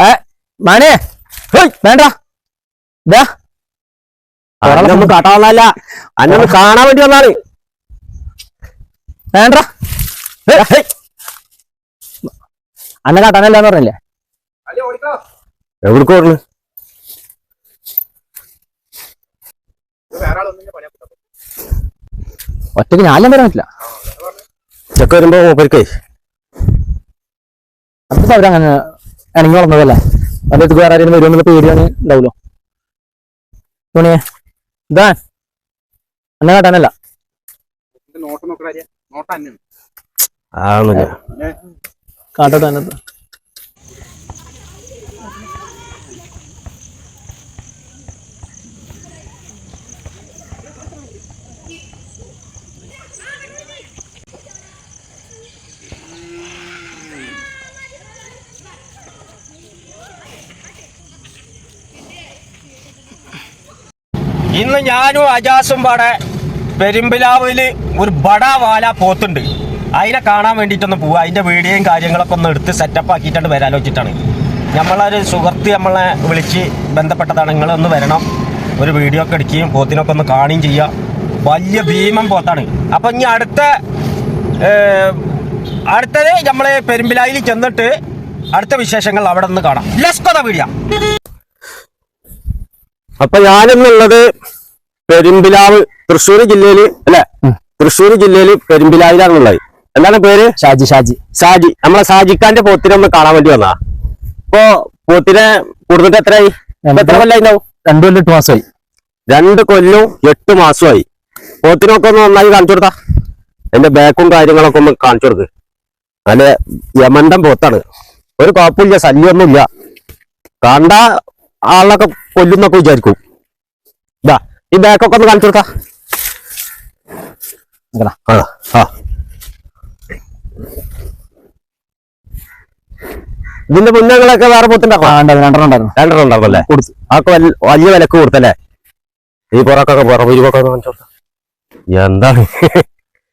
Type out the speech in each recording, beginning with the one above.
ഏ മാനേ ഹേയ്, വേണ്ട ഇതാ അന്നൊന്നും കാട്ടാവുന്നല്ല അന്നൊന്ന് കാണാൻ വേണ്ടി വന്നാണ്. വേണ്ട കാട്ടാനല്ല കാട്ടാനല്ലാന്ന് പറഞ്ഞില്ലേ? എവിടേക്ക് പറഞ്ഞു ഒറ്റയ്ക്ക് ഞാനും വരാൻ പറ്റില്ല. ചെക്ക് വരുമ്പോ മൂപ്പരിക്കേ അപ്പൊ അവരങ്ങനെ അങ്ങനെ ഇണങ്ങി വളർന്നതല്ലേ അപ്പൊ അടുത്ത് വേറെ ആരെങ്കിലും വരുമെന്നുള്ള പേടിയാണ് ഉണ്ടാവുമല്ലോ തോണിയെ ഇതാ. അന്നെ കാട്ടാനല്ല. നോട്ട് തന്നെ ഇന്ന് ഞാനും അജാസും പാടെ പെരുമ്പിലാവിൽ ഒരു ബട വാല പോത്തുണ്ട്. അതിനെ കാണാൻ വേണ്ടിയിട്ടൊന്ന് പോവുക അതിന്റെ വീഡിയോയും കാര്യങ്ങളൊക്കെ ഒന്ന് എടുത്ത് സെറ്റപ്പ് ആക്കിയിട്ടാണ് വരാലോചിച്ചിട്ടാണ് നമ്മളൊരു സുഹൃത്ത് നമ്മളെ വിളിച്ച് ബന്ധപ്പെട്ടതാണ്. നിങ്ങളൊന്ന് വരണം. ഒരു വീഡിയോ ഒക്കെ എടുക്കുകയും പോത്തിനൊക്കെ ഒന്ന് കാണുകയും ചെയ്യുക. വലിയ ഭീമൻ പോത്താണ്. അപ്പൊ ഇനി അടുത്ത അടുത്തത് നമ്മൾ പെരുമ്പിലായിൽ ചെന്നിട്ട് അടുത്ത വിശേഷങ്ങൾ അവിടെ നിന്ന് കാണാം. ലെസ്കോത വീഡിയോ അപ്പൊ ഞാനെന്നുള്ളത് പെരുമ്പിലാവ് തൃശ്ശൂർ ജില്ലയിൽ അല്ലെ തൃശ്ശൂർ ജില്ലയിൽ പെരുമ്പിലാവിലാണുള്ളത്. എന്താണ് പേര്? ഷാജി ഷാജി. ഷാജി. നമ്മളെ ഷാജിക്കാന്റെ പോത്തിനെ ഒന്ന് കാണാൻ വേണ്ടി വന്നാ. ഇപ്പൊ പോത്തിനെ കൊടുത്തിട്ട് എത്രയായി? എത്ര കൊല്ലായി ഉണ്ടാവും? രണ്ടു കൊല്ലം എട്ട് മാസമായി. രണ്ട് കൊല്ലവും എട്ട് മാസമായി. പോത്തിനൊക്കെ ഒന്ന് നന്നായി കാണിച്ചു കൊടുത്താ. എന്റെ ബാക്കും കാര്യങ്ങളൊക്കെ ഒന്ന് കാണിച്ചു കൊടുക്ക്. നല്ല യമണ്ടൻ പോത്താണ്. ഒരു കുഴപ്പമില്ല ശല്യമൊന്നുമില്ല. കണ്ട ആളൊക്കെ കൊല്ലുന്നൊക്കെ വിചാരിക്കും. ഇതാ ഈ ബാക്കൊക്കെ ഒന്ന് കാണിച്ചു ആ ഇതിന്റെ മുന്നങ്ങളൊക്കെ വേറെ പോത്തുണ്ടാക്കാം ആ ഉണ്ടായിരുന്നു രണ്ടെണ്ണം ഉണ്ടായിരുന്നു. രണ്ടെണ്ണം കൊടുത്തു. അതൊക്കെ വലിയ വിലക്ക് കൊടുത്തല്ലേ? ഈ പുറക്കൊക്കെ പുറം ഇരുപൊക്കെ കാണിച്ചു എന്താണ്?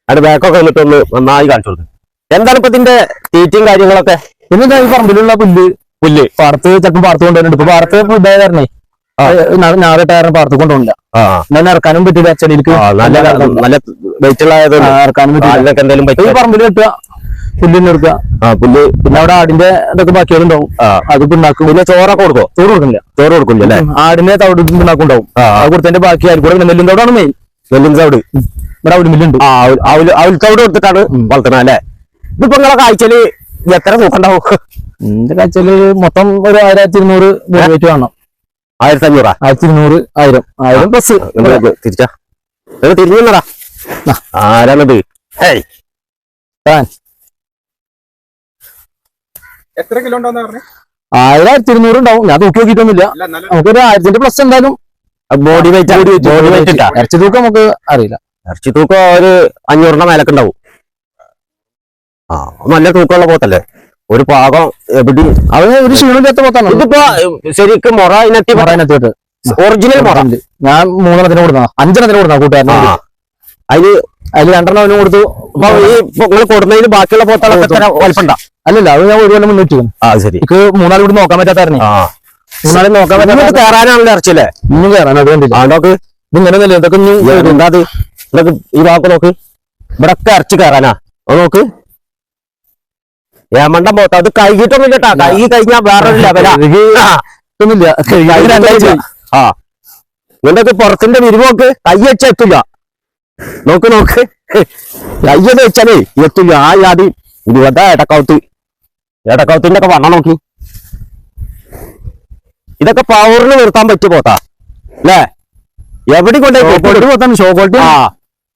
അവിടെ ബാക്കൊക്കെ വന്നിട്ട് ഒന്ന് നന്നായി കാണിച്ചു കൊടുത്തു എന്താണ് ഇപ്പൊ ഇതിന്റെ തീറ്റയും കാര്യങ്ങളൊക്കെ? പിന്നെ ഈ പറമ്പിലുള്ള പുല്ല്. പുല്ല്. പാടത്ത് ചിലപ്പോൾ പാടത്ത് കൊണ്ടുവരുന്നുണ്ട്. ഇപ്പൊ പാടത്ത് ഇതായിരുന്നേ ഞാറിട്ടായിരുന്നു പാടത്ത് കൊണ്ടുപോകില്ല ആ എന്നാലും ഇറക്കാനും പറ്റില്ല ചെടിയിലേക്ക് നല്ല നല്ല വെയിറ്റ് ഉള്ളതായതുകൊണ്ട് ഇറക്കാനും പറ്റില്ല. പറമ്പിൽ വെട്ടുക പുല്ലിന് എടുക്കുക പുല്ല് പിന്നെ അവിടെ ആടിന്റെ ഇതൊക്കെ ബാക്കികളുണ്ടാവും അത് പിണ്ണാക്കും. പിന്നെ ചോറൊക്കെ കൊടുക്കോ ചോറ് കൊടുക്കില്ല ചോറ് കൊടുക്കില്ല അല്ലേ? ആടിന്റെ തവിട് പിണ്ണാക്കും ഉണ്ടാവും ആ. അത് കൊടുത്തതിന്റെ ബാക്കി ആയിരിക്കും കൂടെ നെല്ലും തവിടാണ് മെയിൻ നെല്ലിൻ തവിട്. ഇവിടെ അവിടെ മില്ലുണ്ട് അവൽ തവിട് കൊടുത്തിട്ടാണ് വളർത്തണ അല്ലേ? ഇതിപ്പോ നിങ്ങളെ കാഴ്ചയിൽ എത്ര തൂക്കണ്ടാവും എന്റെ കാഴ്ചയിൽ മൊത്തം ഒരു ആയിരത്തി ഇരുന്നൂറ് വെയിറ്റ് കാണണം ആയിരത്തി അഞ്ഞൂറാ ആയിരത്തി ഇരുന്നൂറ് ആയിരം ആയിരം പ്ലസ്. തിരിച്ചാ. തിരിഞ്ഞു നിന്നടാ ആരാണത്? ഏയ്. എത്ര കിലോ ഉണ്ടോന്ന് പറഞ്ഞു? ആയിരം ആയിരത്തി ഇരുന്നൂറ് ഉണ്ടാവും. ഞാൻ തൂക്കി നോക്കിയിട്ടൊന്നുമില്ല. നമുക്കൊരു ആയിരത്തിന്റെ പ്ലസ് എന്തായാലും ബോഡി വെയിറ്റ് ബോഡി വെയിറ്റ് ഇട്ടാ ഇറച്ചി തൂക്കം നമുക്ക് അറിയില്ല. ഇറച്ചി തൂക്കം ഒരു അഞ്ഞൂറിന്റെ മേലൊക്കെ ഉണ്ടാവും. ആ നല്ല തൂക്കമുള്ള പോത്തല്ലേ? ഒരു പാകം എവിടെ അത് ഒരു ക്ഷീണമില്ലാത്ത പോത്താണ്. ഇതിപ്പോ ശരിക്കും മുറ ഇനത്തി പറയാനെത്തിയിട്ട് ഒറിജിനൽ മുറ. ഞാൻ മൂന്നെണ്ണത്തിന് കൊടുത്ത അഞ്ചെണ്ണത്തിന് കൊടുത്ത കൂട്ടുകാരനെ. അതിൽ അതിൽ രണ്ടെണ്ണം അവനും കൊടുത്തു. അപ്പൊ ഈ നിങ്ങൾ കൊടുന്നതിന് ബാക്കിയുള്ള പോത്താളൊക്കെ വലപ്പണ്ട? അല്ലല്ല അത് ഞാൻ ഒരു കൊല്ലം മുന്നേ വെച്ചു. ആ ശരി. എനിക്ക് മൂന്നാൽ കൂടി നോക്കാൻ പറ്റാത്തായിരുന്നു മൂന്നാൽ നോക്കാൻ പറ്റാത്ത കയറാനാണല്ലോ ഇറച്ചല്ലേ ഇന്നും കയറാൻ അത് കണ്ടില്ല? ആണ്ടോക്ക് ഇങ്ങനെ ഇതൊക്കെ ഇനി എന്താ ഇതൊക്കെ ഈ വാക്ക് നോക്ക്. ഇവിടെ ഒക്കെ ഇറച്ചി കയറാനാ അത് നോക്ക്. ഏമണ്ടം പോത്ത. അത് കൈകിട്ടൊന്നും കേട്ടാ കഴുകി കഴിഞ്ഞാ വേറൊരു ലെവലാ ആ. ഒന്നുമില്ല. കൈ രണ്ടാഴ്ച ആ. നിന്റെ പുറത്തിന്റെ വിരിവോക്ക് കൈ വെച്ച എത്തില്ല നോക്ക് നോക്ക്. കയ്യത് വെച്ചാലേ എത്തില്ല ആ ജാതി. ഇരുപതാ എടക്കൗത്ത്. എടക്കൗത്തിന്റെ ഒക്കെ വണ്ണം നോക്കി. ഇതൊക്കെ പവറിന് നിർത്താൻ പറ്റിയ പോത്താ. അല്ലേ എവിടെ കൊണ്ടുപോയി പോത്താണ്. ഷോ ക്വാളിറ്റി ആ.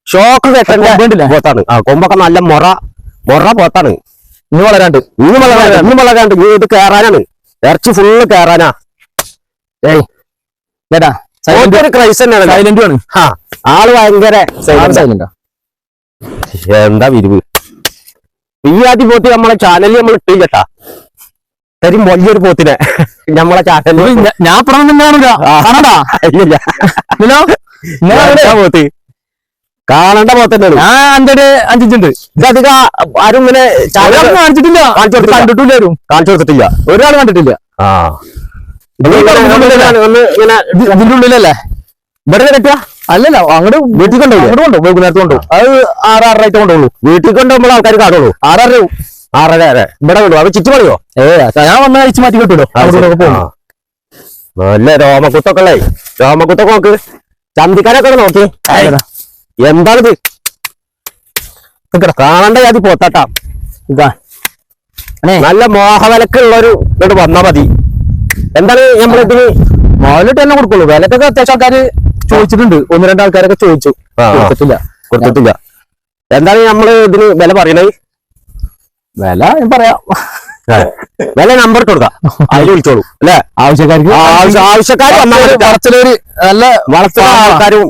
ഷോക്ക് കെട്ടണ്ട? പോത്താണ്. ആ കൊമ്പൊക്കെ നല്ല മൊറ. മൊറ പോത്താണ്. ഇനി വളരാണ്ട്. ഇനി വളരാണ്ട്. ഇനി വളരാണ്ട്. ഇനി ഇത് കേറാനാണ്. ഇറച്ചി ഫുള്ള് കേറാനാ. ഏയ്. ചേട്ടാ സൈലന്റ് ക്രൈസ് തന്നെയാണ്. സൈലന്റ് ആണ്. ആ ആൾ ഭയങ്കര സൈലന്റ് എന്താ വിരിവ്? ഈ ആദ്യം പോത്തി നമ്മളെ ചാനലിൽ നമ്മൾ ഇട്ടില്ലട്ടാ തരും വലിയൊരു പോത്തിനെ. നമ്മളെ ചാനലിൽ ഞാൻ എന്താ പോത്ത്. കാണേണ്ട പോത്തന്നെയാണ് ഞാൻ അഞ്ചടി അഞ്ചിച്ചുണ്ട് ഇതധികം ആരും ഇങ്ങനെ കാണിച്ചിട്ടില്ല. കണ്ടിട്ടില്ല കാണിച്ചു കൊടുത്തിട്ടില്ല. ഒരാൾ കണ്ടിട്ടില്ല. ആ. ഇതിന്റെ ഉള്ളിലല്ലേ? ഇവിടെ കെട്ടുക അല്ലല്ല അങ്ങോട്ട് വീട്ടിൽ കൊണ്ടുപോയി അങ്ങോട്ട് കൊണ്ടുപോകും വൈകുന്നേരത്ത് കൊണ്ടുപോകും അത് ആറ് ആറരായിട്ട് കൊണ്ടുപോകുള്ളൂ വീട്ടിൽ കൊണ്ടുപോകുമ്പോൾ ആൾക്കാർ കാണുള്ളൂ. ആറര ആറര അര ഇവിടെ കൊണ്ടു അത് ചുറ്റുപണിയോ ഏ ഞാൻ വന്ന അഴിച്ചു മാറ്റി കിട്ടുമല്ലോ പോകും നല്ല രോമക്കുത്തൊക്കെ ഉള്ളേ രോമക്കുത്തൊക്കെ നോക്ക്. ചന്തിക്കാരൊക്കെ നോക്കി. എന്താണിത്? കാണണ്ട ജാതി പോത്താട്ടാ. നല്ല മോഹവിലക്കുള്ള ഒരു ഇങ്ങോട്ട് വന്നാ മതി. എന്താണ് നമ്മളിതിന് മോഹലിട്ട് തന്നെ കൊടുക്കുള്ളൂ. വിലക്കൊക്കെ അത്യാവശ്യം ആൾക്കാര് ചോദിച്ചിട്ടുണ്ട്. ഒന്ന് രണ്ട് ആൾക്കാരൊക്കെ ചോദിച്ചു. കൊടുത്തിട്ടില്ല. കൊടുത്തിട്ടില്ല. എന്താണ് നമ്മൾ ഇതിന് വില പറയണേ വില ഞാൻ പറയാം. വില നമ്പർ ഇട്ട് കൊടുക്കാം. അതിൽ വിളിച്ചോളൂ. അല്ലേ? ആവശ്യക്കാർക്ക് ആവശ്യക്കാർ മതി. നല്ല വളർത്തുന്ന ആൾക്കാരും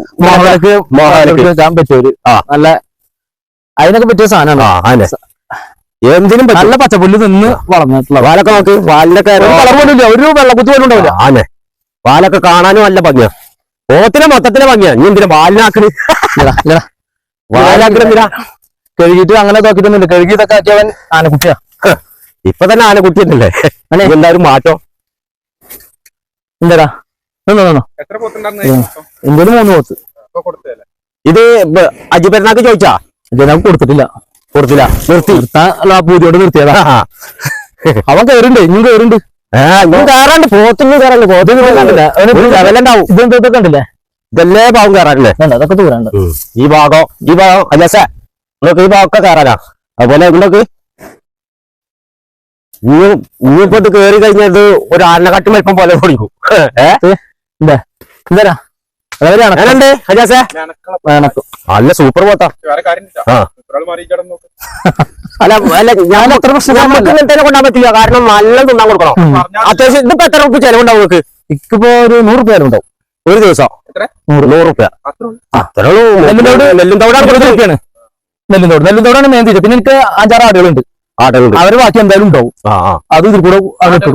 പറ്റിയൊരു ആ. നല്ല അതിനൊക്കെ പറ്റിയ സാധനമാണ്. എന്തിനും നല്ല പച്ചപ്പുല്ല് നിന്ന് വളർന്നിട്ടുള്ള വാലൊക്കെ നോക്ക്. വാലിനൊക്കെ ഒരു കളർ പോലും ഇല്ല. ഒരു വെള്ളക്കുത്ത് പോലും ഉണ്ടാവില്ല. ആനെ വാലൊക്കെ കാണാനും നല്ല ഭംഗിയാ. പോത്തിനെ മൊത്തത്തിലെ ഭംഗിയാ. നീ എന്തിനാ വാലിനാക്കണ് ഇല്ലടാ, ഇല്ലടാ. വാലാക്കണ എന്തിനാ? കഴുകിയിട്ട് അങ്ങനെ നോക്കിട്ടൊന്നുമില്ല കഴുകിയതൊക്കെ ആക്കിയവൻ ആനക്കുട്ടിയാ. ഇപ്പൊ തന്നെ ആനക്കുട്ടി ഉണ്ടല്ലേ അല്ലേ? എന്തായാലും മാറ്റോ. എന്താടാ? എന്തേലും മൂന്ന് പോത്ത്. ഇത് അജി പെരുന്നാക്ക് ചോദിച്ചാ? അജിപെരുന്നാക്ക് കൊടുത്തിട്ടില്ല. കൊടുത്തില്ല. നിർത്തി. നിർത്താ പൂജയോട് നിർത്തിയതാ. അവൻ കയറുണ്ട് ഇനിയും കയറുണ്ട് കയറാണ്ട് പോത്തിന് കയറാണ്ട് പോത്തിന് കണ്ടില്ല ഒരു ഇതെന്താ കണ്ടില്ലേ? ഇതല്ലേ ഭാഗം കയറാറില്ലേ വേണ്ട അതൊക്കെ ദൂരണ്ട് ഈ ഭാഗം ഈ ഭാഗം അല്ലസേ നിങ്ങൾക്ക് ഈ ഭാഗമൊക്കെ കയറാനാ അതുപോലെ നിങ്ങൾക്ക് ഇനി ഇനിയിപ്പോ ഇത് കയറി കഴിഞ്ഞത് ഒരു ആനക്കാട്ടി വലിപ്പം പോലെ കുടിക്കും നല്ല സൂപ്പർ പോത്താ അല്ല അല്ല ഞാൻ അത്ര പ്രശ്നം നമുക്ക് ഇങ്ങനത്തെ കൊണ്ടാൻ പറ്റില്ല. കാരണം നല്ല തിന്നാൻ കൊടുക്കണം. അത്യാവശ്യം ഇതിപ്പോ എത്ര റുപ്യ ചെലവുണ്ടാവും നിങ്ങൾക്ക് ഇക്കിപ്പോ ഒരു നൂറ് ഉണ്ടാവും ഒരു ദിവസം? എത്ര? നൂറ്. റുപ്യ അത്ര ഉള്ളൂ. അത്രേ ഉള്ളൂ. നെല്ലിന്തോട് നെല്ലിന്തോടാണ് ഇരുപത് നെല്ലിന്തോട് നെല്ലിന്തോടാണ് മെയിൻ തീറ്റ. പിന്നെ എനിക്ക് അഞ്ചാറ് ആടുകളുണ്ട്. ആട്ടുണ്ട് അവർ ബാക്കി എന്തായാലും ഉണ്ടാവും. അത് ഇതിൽ കൂടെ അവിടെ ഇട്ടു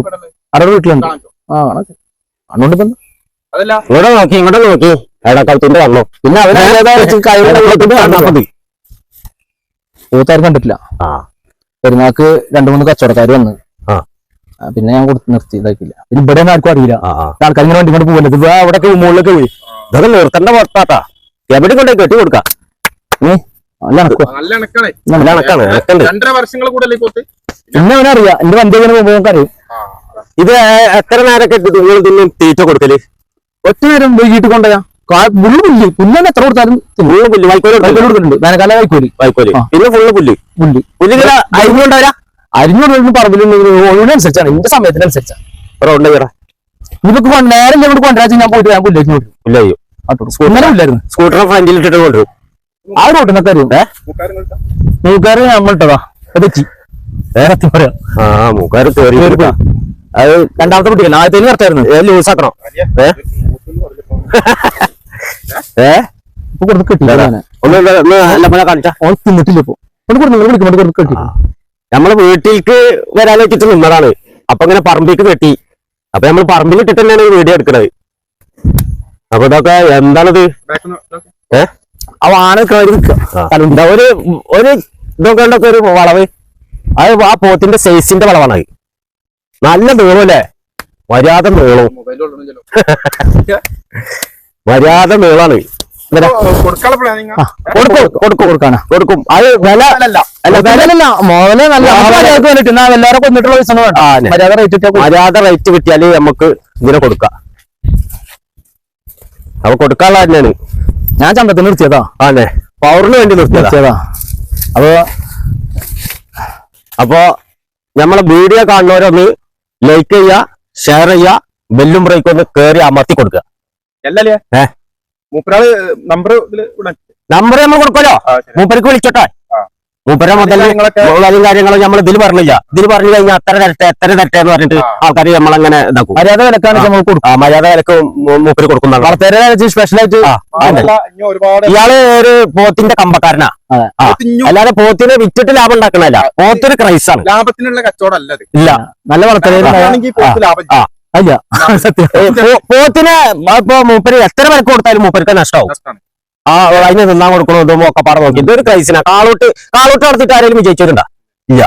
അവരുടെ വീട്ടിലുണ്ട്. ആ ഇങ്ങോട്ട് നോക്കി ഇങ്ങോട്ട് നോക്കി. എടക്കളത്തിന്റെ വന്നു പിന്നെ അവർ പൂത്താരും കണ്ടിട്ടില്ല. ആ. പെരുന്നാക്ക് രണ്ടു മൂന്ന് കച്ചവടക്കാർ വന്ന്. പിന്നെ ഞാൻ കൊടുത്ത് നിർത്തി ഇതാക്കില്ല പിന്നെ ഇവിടെ ആർക്കും അറിയില്ല. ആൾക്കാർ ഇങ്ങനെ വണ്ടി കൊണ്ട് പോകുന്നത് ഇത് അവിടെ മുകളിലൊക്കെ പോയി. ഇതൊക്കെ നിർത്തേണ്ട പുറത്താട്ടാ. എവിടെ കൊണ്ടേ കെട്ടി കൊടുക്കാം. ഏ? നല്ല അണക്കാണ് നല്ല രണ്ടര വർഷങ്ങൾ കൂടുതലേ പോത്ത്? പിന്നെ എന്റെ വണ്ടി ഇങ്ങനെ. ഇത് എത്ര നേരൊക്കെ നിങ്ങൾ ഇതിന് തീറ്റ കൊടുക്കൽ? ഒറ്റ നേരം വൈകിട്ട് കൊണ്ടുപോയാ മുള്ളു പുല്ല്. പുല്ല് എത്ര കൊടുത്താലും തിന്നും. പുല്ല് വൈക്കോൽ കൊടുക്കുന്നുണ്ട് വേനൽക്കാല വൈക്കോൽ. വൈക്കോൽ. പിന്നെ ഫുള്ള് പുല്ല്. പുല്ല്. പുല്ലിങ്ങനെ അരിഞ്ഞുണ്ടാവില്ല അരിഞ്ഞുകൊണ്ടൊന്നും പറമ്പിൽ ഒഴിവിനനുസരിച്ചാണ് എന്റെ സമയത്തിനനുസരിച്ചാണ് കയറാ കൊണ്ട് നേരം ഇവിടെ കൊണ്ടുവരാ. ഞാൻ പോയിട്ട് ഞാൻ പുല്ലേക്ക് നോക്കും പുല്ല് ചെയ്യും ഇന്നലെ ഇല്ലായിരുന്നു ആ മൂക്കാരും നമ്മളിട്ടതാ. പറയാം. ആ മൂക്കാര് അത് രണ്ടാമത്തെ കറക്റ്റായിരുന്നു. ഏ? ഇപ്പൊ കൊടുത്ത് കിട്ടില്ല കാണിച്ചാ. തിന്നിട്ടില്ല ഇപ്പൊ. വിളിക്കുമ്പോൾ കൊടുത്ത് കിട്ടി നമ്മൾ വീട്ടിലേക്ക് വരാൻ വെച്ചിട്ട് നിന്നതാണ്. അപ്പൊ ഇങ്ങനെ പറമ്പിലേക്ക് കെട്ടി അപ്പൊ നമ്മൾ പറമ്പിൽ ഇട്ടിട്ട് തന്നെയാണ് വീഡിയോ എടുക്കുന്നത് അപ്പൊ ഇതൊക്കെ എന്താണിത്? back അവ കയറി നിൽക്കുക ഒരു ഒരു ഇതൊക്കെ ഒരു വളവ്. അത് ആ പോത്തിന്റെ സൈസിന്റെ വളവാണ് അത്. നല്ല നീളല്ലേ മര്യാദ നീളവും. മൊബൈലിൽ ഉള്ളൂ ചെലോ. മര്യാദ നീളാണ്. ഇപ്പൊ കൊടുക്കാനുള്ള പ്ലാനിങ് കൊടുക്കും കൊടുക്കും കൊടുക്കാനാ കൊടുക്കും. അത് വില അല്ല അല്ല മോനെ നല്ല ആ, എല്ലാവരും കൊന്നിട്ടുള്ള പൈസ ആ, മര്യാദ റേറ്റ്. മര്യാദ റേറ്റ് കിട്ടിയാൽ നമുക്ക് ഇതിനെ കൊടുക്കാം. അപ്പൊ കൊടുക്കാനുള്ള തന്നെയാണ്. ഞാൻ ചന്തത്തിൽ നിർത്തിയതാ. ആണേ പവറിന് വേണ്ടി നിർത്തിയതാ. അപ്പോ അപ്പൊ നമ്മളെ വീഡിയോ കാണുന്നവരൊന്ന് ലൈക്ക് ചെയ്യുക ഷെയർ ചെയ്യുക ബെല്ലും ബ്രേക്കും ഒന്ന് കയറി അമർത്തി കൊടുക്കുക. അല്ലല്ലേ ഏ? മൂപ്പരാൾ നമ്പർ നമ്പർ നമ്മൾ കൊടുക്കല്ലോ ആ, മൂപ്പർക്ക് വിളിച്ചോട്ടെ. മൂപ്പര മുതലും കാര്യങ്ങളും നമ്മൾ ഇതിൽ പറഞ്ഞില്ല. ഇതിൽ പറഞ്ഞു കഴിഞ്ഞാൽ അത്ര തരട്ടെ എത്ര തരട്ടെ എന്ന് പറഞ്ഞിട്ട്. ആൾക്കാർ നമ്മളങ്ങനെ ഇതാക്കും. മര്യാദ വിലക്കാണ് നമ്മൾ കൊടുക്കും. ആ മര്യാദ വിലക്ക് മൂപ്പര് കൊടുക്കുന്നതാണ്. സ്പെഷ്യലായിട്ട് ഇയാൾ ഒരു പോത്തിന്റെ കമ്പക്കാരനാ. അല്ലാതെ പോത്തിനെ വിറ്റിട്ട് ലാഭം ഉണ്ടാക്കണല്ല പോത്തൊരു ക്രൈസാണ്. ലാഭത്തിനുള്ള കച്ചവടം ഇല്ല. നല്ല വളർത്തല അല്ല. സത്യം പോത്തിനെ ഇപ്പൊ മൂപ്പര് എത്ര വിലക്ക് കൊടുത്താലും മൂപ്പർക്ക് നഷ്ടമാവും ആ അതിനെ തിന്നാൻ കൊടുക്കണതും ഒക്കെ പാടെ നോക്കി. ഇതൊരു ക്രൈസിനാ കാളൂട്ട് കാളൂട്ട് നടത്തിട്ട് ആരെങ്കിലും വിജയിച്ചിട്ടുണ്ടോ ഇല്ല.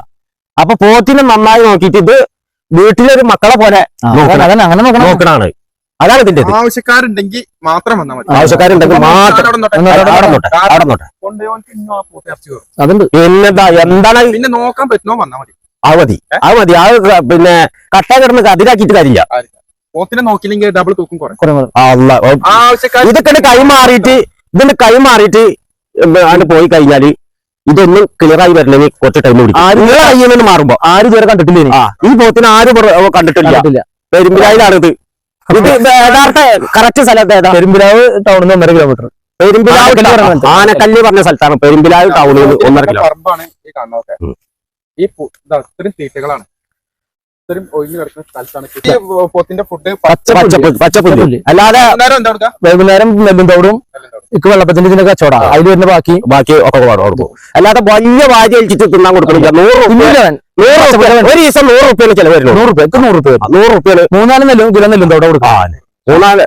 അപ്പൊ പോത്തിനെ നന്നായി നോക്കിയിട്ട് ഇത് വീട്ടിലൊരു മക്കളെ പോലെ നോക്കണാണ്. അതാണ് ഇതിന്റെ ആവശ്യക്കാരുണ്ടെങ്കിൽ മാത്രം വന്നാൽ മതി. ആവശ്യക്കാരുണ്ടെങ്കിൽ മാത്രം. ആ പിന്നെന്താ എന്താണ്? പിന്നെ നോക്കാൻ പറ്റുന്നോ വന്നാൽ മതി. അത് മതി. അത് മതി. ആ പിന്നെ കട്ട കിടന്ന് കതിരാക്കിയിട്ട് കാര്യമില്ല. പോത്തിനെ നോക്കിയില്ലെങ്കിൽ ഡബിൾ തൂക്കും കുറയും. ഇതൊക്കെ കൈമാറിയിട്ട് ഇതിന്റെ കൈമാറിയിട്ട് ആണ് പോയി കഴിഞ്ഞാൽ ഇതൊന്നും ക്ലിയർ ആയി വരണമെങ്കിൽ കുറച്ച് ടൈം പിടിക്കും. കയ്യിൽ നിന്ന് മാറുമ്പോ. ആരും ഇതുവരെ കണ്ടിട്ടില്ല ഈ പോത്തിന് ആരും കണ്ടിട്ടില്ല. പെരുമ്പിലായിലാണിത് പെരുമ്പിലായിലാണ് ഇത്. യഥാർത്ഥ കറക്റ്റ് സ്ഥലത്ത് ഏതാ? പെരുമ്പിലാവ് ടൗണിൽ നിന്ന് ഒന്നര കിലോമീറ്റർ പെരുമ്പിലാവ് ആനക്കല്ല് പറഞ്ഞ സ്ഥലത്താണ്. പെരുമ്പിലാവ് ടൗണിൽ നിന്ന് ഒന്നര കിലോമീറ്റർ ഈ ഇത്രയും തീറ്റകളാണ്. ഇത്രയും ഒഴിഞ്ഞു കിടക്കുന്ന സ്ഥലത്താണ്. ഈ പോത്തിന്റെ ഫുഡ് പച്ചപ്പ് പച്ചപ്പുല്ല്. അല്ലാതെ വൈകുന്നേരം നെല്ലും തവിടും ഇക്ക് വെള്ളപ്പത്തിന്റെ ഇതിന്റെ കച്ചവടം അതിൽ വരുന്ന ബാക്കി ബാക്കി ഒക്കെ കൊടുക്കും അല്ലാതെ വലിയ വാരി അഴിച്ചിട്ട് തിന്നാൻ കൊടുക്കണില്ല നൂറ് നൂറ് ഒരു ദിവസം നൂറ് റുപ്യാണ് ചെലവ് വരുന്നത് നൂറ് റുപ്യ നൂറ് റുപ്യ. നൂറ് റുപ്യാണ് മൂന്നാൽ നെല്ലും കിലോ നെല്ലും തവിട് കൊടുക്കും മൂന്നാൽ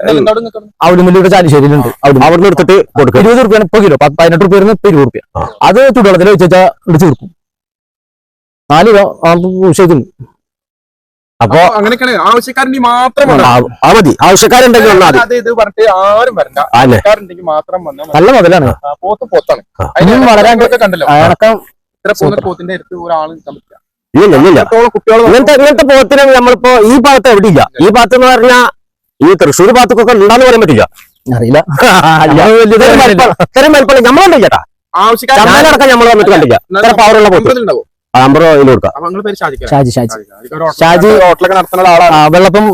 അവിടുന്ന് ചാലിശ്ശേരിയിലുണ്ട് അവിടെ അവിടുന്ന് എടുത്തിട്ട് കൊടുക്കും ഇരുപത് റുപ്യാണ് ഇപ്പൊ കിലോ പതിനെട്ട് റുപ്യ വരുന്ന ഇരുപത് റുപ്യ. അത് ചുടുവെള്ളത്തിൽ വെച്ചാൽ ഇടിച്ചു കൊടുക്കും നാല് കിലോ ശരി അപ്പൊ അങ്ങനെയൊക്കെയാണ്. ആവശ്യക്കാരന്റെ മാത്രമാണ് ആ- ആ മതി. ആവശ്യക്കാരുണ്ടെങ്കിൽ വന്നാൽ മതി. അത് ഇത് പറഞ്ഞിട്ട് ആരും വരണ്ട. അല്ലേ? ആവശ്യക്കാരുണ്ടെങ്കിൽ മാത്രം വന്നാൽ മതി. നല്ല മുതലാണ്. ആ, പോത്ത് പോത്താണ്. അതിന് വളരാൻ കണ്ടല്ലോ. അയണക്കം ഇത്ര പോകുന്ന പോത്തിന്റെ അടുത്ത് ഒരാൾ നിൽക്കാൻ പറ്റില്ല ഇല്ല ഇല്ല എത്രത്തോളം കുട്ടികൾ ഇങ്ങനത്തെ ഇങ്ങനത്തെ പോത്തിനെ നമ്മളിപ്പോ ഈ ഭാഗത്ത് എവിടെ ഇല്ല ഈ ഭാഗത്ത് എന്ന് പറഞ്ഞാൽ ഈ തൃശ്ശൂർ ഭാഗത്തൊക്കെ ഉണ്ടാന്ന് പറയാൻ പറ്റില്ല. അറിയില്ല. അല്ല. ഇത്രയും വലിപ്പം- നമ്മളൊന്നും ചേട്ടാ ആവശ്യക്കാർ ചമ്മലടക്കം നമ്മൾ വന്നിട്ട് കണ്ടില്ല. ഇത്ര പവറുള്ള പോത്ത്. ഉണ്ടാവും ഇതിൽ കൊടുക്കാം. ഷാജി ഷാജി. ഷാജി. ഷാജി ഹോട്ടലൊക്കെ നടത്തുന്ന ആളാണ്. വെള്ളപ്പം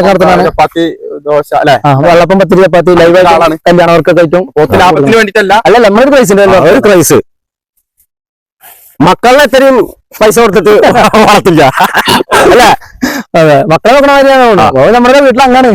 നടത്തുന്ന ചപ്പാത്തി ദോശ അല്ലെ? വെള്ളപ്പം പത്തിരി ചപ്പാത്തി ലൈവ് ആളാണ്. കല്യാണവർക്കൊക്കെ ആയിട്ടും പോത്ത് ലാഭത്തിന് വേണ്ടിട്ടല്ല അല്ല നമ്മളൊരു ക്രൈസ് ഒരു ക്രൈസ് മക്കളെ ഇത്രയും പൈസ കൊടുത്തിട്ട് വളർത്തില്ല. അല്ലേ? അതെ. മക്കളെ നോക്കണ മാതിരിയാണ് നമ്മുടെ വീട്ടിൽ അങ്ങനെ